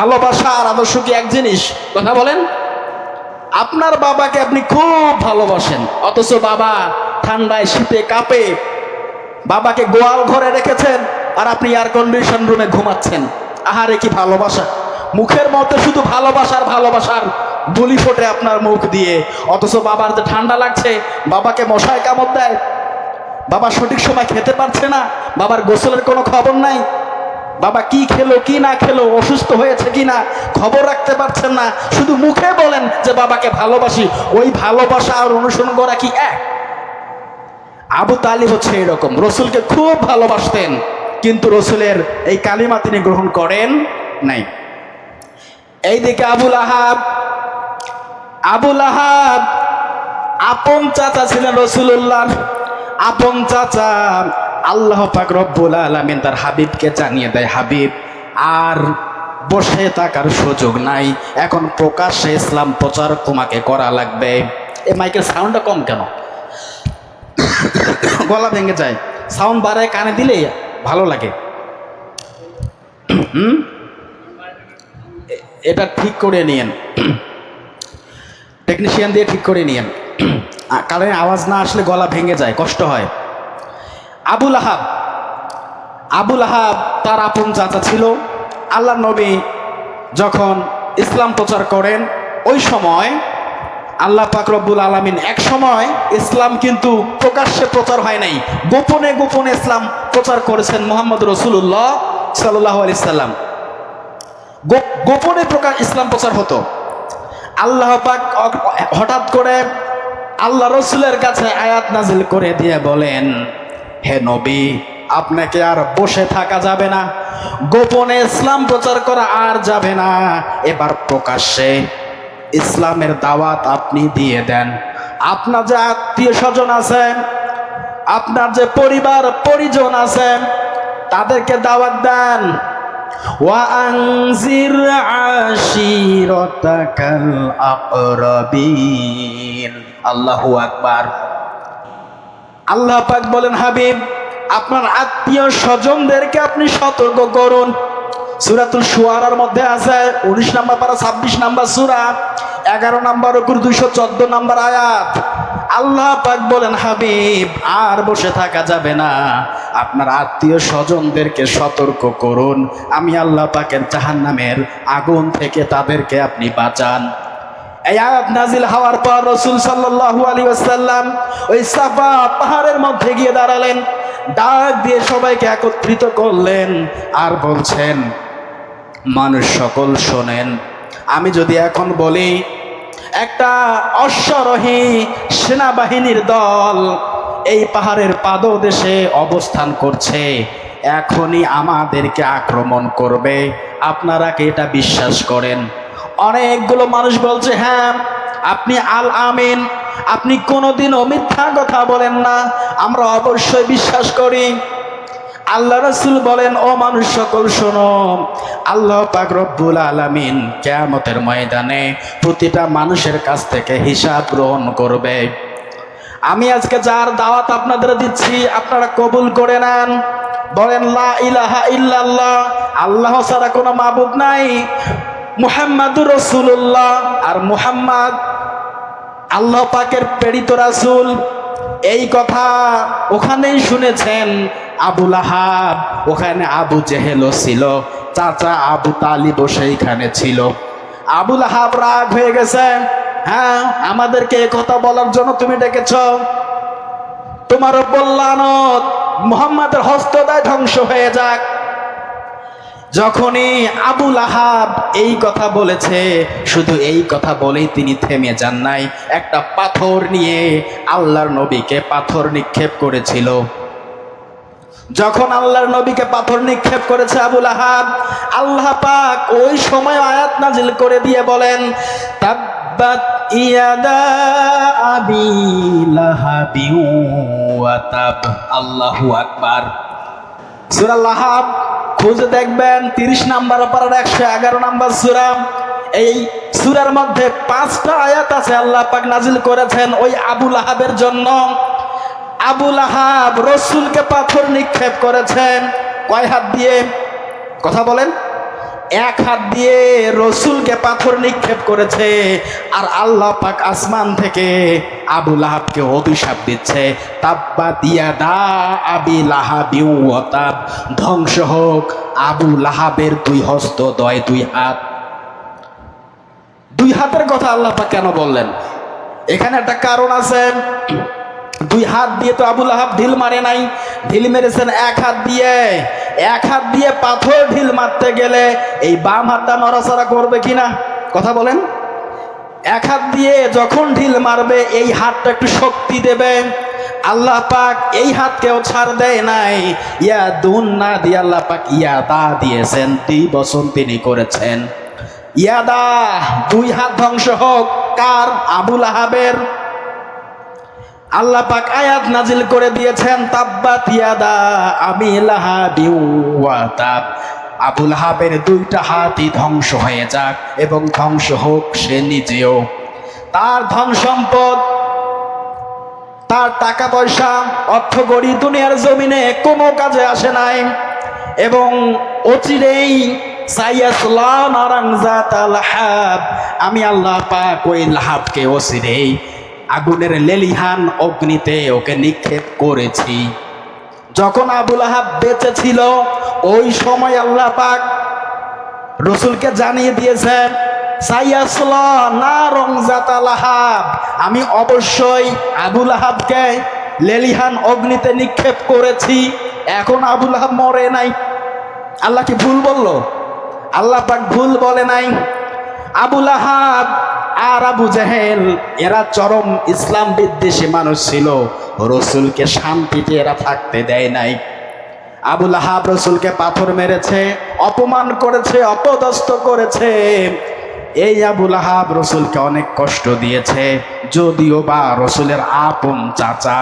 ভালোবাসা আর আদর্শ কি এক জিনিস? কথা বলেন। আপনার বাবাকে আপনি খুব ভালোবাসেন। অথচ বাবা ঠান্ডায় শীতে কাঁপে। বাবাকে গোয়াল ঘরে রেখেছেন আর আপনি এয়ার কন্ডিশন রুমে ঘুমাচ্ছেন। আহারে কি ভালোবাসা। মুখের মধ্যে শুধু ভালোবাসার ভালোবাসার বলি ফোটে আপনার মুখ দিয়ে। অথচ বাবার যে ঠান্ডা লাগছে বাবাকে মশায় কামড় দেয়। বাবা সঠিক সময় খেতে পারছে না। বাবার গোসলের কোনো খবর নাই। বাবা, কি খেলো, কি না খেলো, অসুস্থ হয়েছে কি না খবর রাখতে পারছেন না। শুধু মুখে বলেন যে, বাবাকে ভালোবাসি। ওই ভালোবাসা আর অনুসরণ করা কি এক? আবু তালিব হচ্ছে এরকম। রসুলকে খুব ভালোবাসতেন, কিন্তু রসুলের এই কালিমা তিনি গ্রহণ করেন নাই। এইদিকে আবুল আহাব আবুল আহাব আপন চাচা ছিলেন রসুল্লাহ আপন চাচা আল্লাহ পাক রব্বুল আলামিন তার হাবিবকে জানিয়ে দেয়, হাবিব, আর বসে থাকার সুযোগ নাই। এখন প্রকাশ্যে ইসলাম প্রচার তোমাকে করা লাগবে। এ মাইকের সাউন্ডটা কম কেন? গলা ভেঙে যায়। সাউন্ড বাড়ায় কানে দিলে ভালো লাগে। হুম? এটা ঠিক করে নিয়েন। টেকনিশিয়ান দিয়ে ঠিক করে নিয়েন। কারণ আওয়াজ না আসলে গলা ভেঙে যায়, কষ্ট হয়। আবুল আহাব আবুল আহাব তার আপন চাচা ছিল। আল্লাহ নবী যখন ইসলাম প্রচার করেন, ওই সময় আল্লাহ রব্বুল আলমিন এক সময় ইসলাম কিন্তু প্রকাশ্যে প্রচার হয় নাই। গোপনে গোপনে ইসলাম প্রচার করেছেন মোহাম্মদ রসুল্লাহ সাল্লাহ আলি সাল্লাম। গোপনে প্রকাশ ইসলাম প্রচার হতো। আল্লাহ পাক হঠাৎ করে আল্লাহ রসুলের কাছে আয়াত নাজিল করে দিয়ে বলেন হে নবী আপনাকে আর বসে থাকা যাবে না গোপনে ইসলাম প্রচার করা আর যাবে না এবার প্রকাশ্যে ইসলামের দাওয়াত আপনি দিয়ে দেন আপনার যে আত্মীয় স্বজন আছেন আপনার যে পরিবার পরিজন আছেন তাদেরকে দাওয়াত দেন وأنذر عشيرتك الأقربين আল্লাহু আকবার আল্লাহ পাক বলেন, হাবিব, আপনার আত্মীয় স্বজনদেরকে আপনি সতর্ক করুন। সুরাতুল শুয়ারার মধ্যে আছে উনিশ নাম্বার পারা, ছাব্বিশ নাম্বার সুরা, এগারো নাম্বার উপর দুইশো চোদ্দ নাম্বার আয়াত। আল্লাহ পাক বলেন, হাবিব, আর বসে থাকা যাবে না। আপনার আত্মীয় স্বজনদেরকে সতর্ক করুন। আমি আল্লাহ পাকের জাহান্নামের আগুন থেকে তাদেরকে আপনি বাঁচান। এই আয়াত নাজিল হওয়ার পর রসুল সাল্লাল্লাহু আলী ওয়াসাল্লাম ওই সাফা পাহাড়ের মধ্যে গিয়ে দাঁড়ালেন। ডাক দিয়ে সবাইকে একত্রিত করলেন আর বলছেন, মানুষ সকল শোনেন। আমি যদি এখন বলি, একটা অশ্বরোহী সেনাবাহিনীর দল এই পাহাড়ের পাদদেশে অবস্থান করছে। এখনই আমাদেরকে আক্রমণ করবে। আপনারা কি এটা বিশ্বাস করেন? অনেকগুলো মানুষ বলছে হ্যাঁ আপনি আল আমিন আপনি কোনোদিনও মিথ্যা কথা বলেন না। আমরা অবশ্যই বিশ্বাস করি। আল্লাহ রসুল বলেন, ও মানুষ সকল, শোনো, আল্লাহ পাক রব্বুল আলামিন কেয়ামতের ময়দানে প্রতিটা মানুষের কাছ থেকে হিসাব গ্রহণ করবে। আমি আজকে যার দাওয়াত আপনাদের দিচ্ছি, আপনারা কবুল করে নেন। বলেন, লা ইলাহা ইল্লাল্লাহ, আল্লাহ ছাড়া কোনো মাবুদ নাই। মুহাম্মাদুর রসুল্লাহ আর মুহাম্মাদ আল্লাহ পাকের প্রেরিত রাসূল, এই কথা ওখানেই শুনেছেন। আবুল আহাব ওখানে আবু জেহেলও ছিল, চাচা আবু তালিবও সেইখানে ছিল। আবুল আহাব রাগ হয়ে গেছে হ্যাঁ আমাদেরকে কথা বলার জন্য তুমি ডেকেছ? তোমার বললানত মোহাম্মদের হস্তদায় ধ্বংস হয়ে যাক। যখনই আবুল আহাব এই কথা বলেছে, শুধু এই কথা বলেই তিনি থেমে যান নাই। একটা পাথর নিয়ে আল্লাহর নবীকে পাথর নিক্ষেপ করেছিল। যখন আল্লাহর নবীকে পাথর নিক্ষেপ করেছে আবুল আহাব আল্লাহ পাক ওই সময় আয়াত নাজিল করে দিয়ে বলেন, তাব্বাত আবি আল্লাহু আকবার। সুরা লাহাব খুঁজে দেখবেন তিরিশ নাম্বার পারার একশো এগারো নাম্বার সুরা। এই সুরার মধ্যে পাঁচটা আয়াত আছে আল্লাহ পাক নাজিল করেছেন ওই আবুল আহাবের জন্য। আবুল আহাব রসুলকে পাথর নিক্ষেপ করেছেন। কয় হাত দিয়ে? কথা বলেন। এক হাত দিয়ে রসুলকে পাথর নিক্ষেপ করেছে আর আল্লাহ পাক আসমান থেকে আবু লাহাবকে অভিশাপ দিচ্ছে। তাব্বা দিয়া দা আবি লাহাবি ওয়াতাব ধ্বংস হোক, আবু লাহাবের দুই হস্ত দয় দুই হাত। দুই হাতের কথা আল্লাহ পাক কেন বললেন? এখানে একটা কারণ আছে। দুই হাত দিয়ে তো আবুল আহাব ঢিল মারে নাই। ঢিল মেরেছেন এক হাত দিয়ে। এক হাত দিয়ে পাথর ঢিল মারতে গেলে এই বাম হাতটা নড়াচড়া করবে কিনা? কথা বলেন। এক হাত দিয়ে যখন ঢিল মারবে, এই হাতটা একটু শক্তি দেবে। আল্লাহ পাক এই হাতকেও ছাড় দেয় নাই। ইয়া দুন না দিয়ে আল্লাহ পাক ইয়া দা দিয়েছেন, দুই বছর তিনি করেছেন। ইয়াদা দুই হাত ধ্বংস হোক, কার? আবুল আহাবের। আল্লাহ পাক আয়াত নাজিল করে দিয়েছেন তাব্বাত ইয়াদা আমি লাহাবি ওয়া তাব আবুল হাবের দুইটা হাতই ধ্বংস হয়ে যাক এবং ধ্বংস হোক সে নিজেও। তার ধন সম্পদ, তার টাকা পয়সা, অর্থ গড়ি দুনিয়ার জমিনে কোনো কাজে আসে নাই এবং অচিরেই আমি আল্লাহ পাক ওই লাহাবকে অচিরেই আগুনের লেলিহান অগ্নিতে ওকে নিক্ষেপ করেছি। যখন আবুল আহাব বেঁচে ছিল, ওই সময় আল্লাহ পাক রসুলকে জানিয়ে দিয়েছেন আমি অবশ্যই আবুল আহাবকে লেলিহান অগ্নিতে নিক্ষেপ করেছি। এখন আবুল আহাব মরে নাই। আল্লাহ কি ভুল বলল? আল্লাহ পাক ভুল বলে নাই। আবুল আহাব আর আবু জাহেল, এরা চরম ইসলাম বিদ্বেষী মানুষ ছিল। রসুলকে শান্তিতে এরা থাকতে দেয় নাই। আবুল আহাব রসুলকে পাথর মেরেছে, অপমান করেছে, অপদস্থ করেছে। এই আবুল আহাব রসুলকে অনেক কষ্ট দিয়েছে, যদিও বা রসুলের আপন চাচা।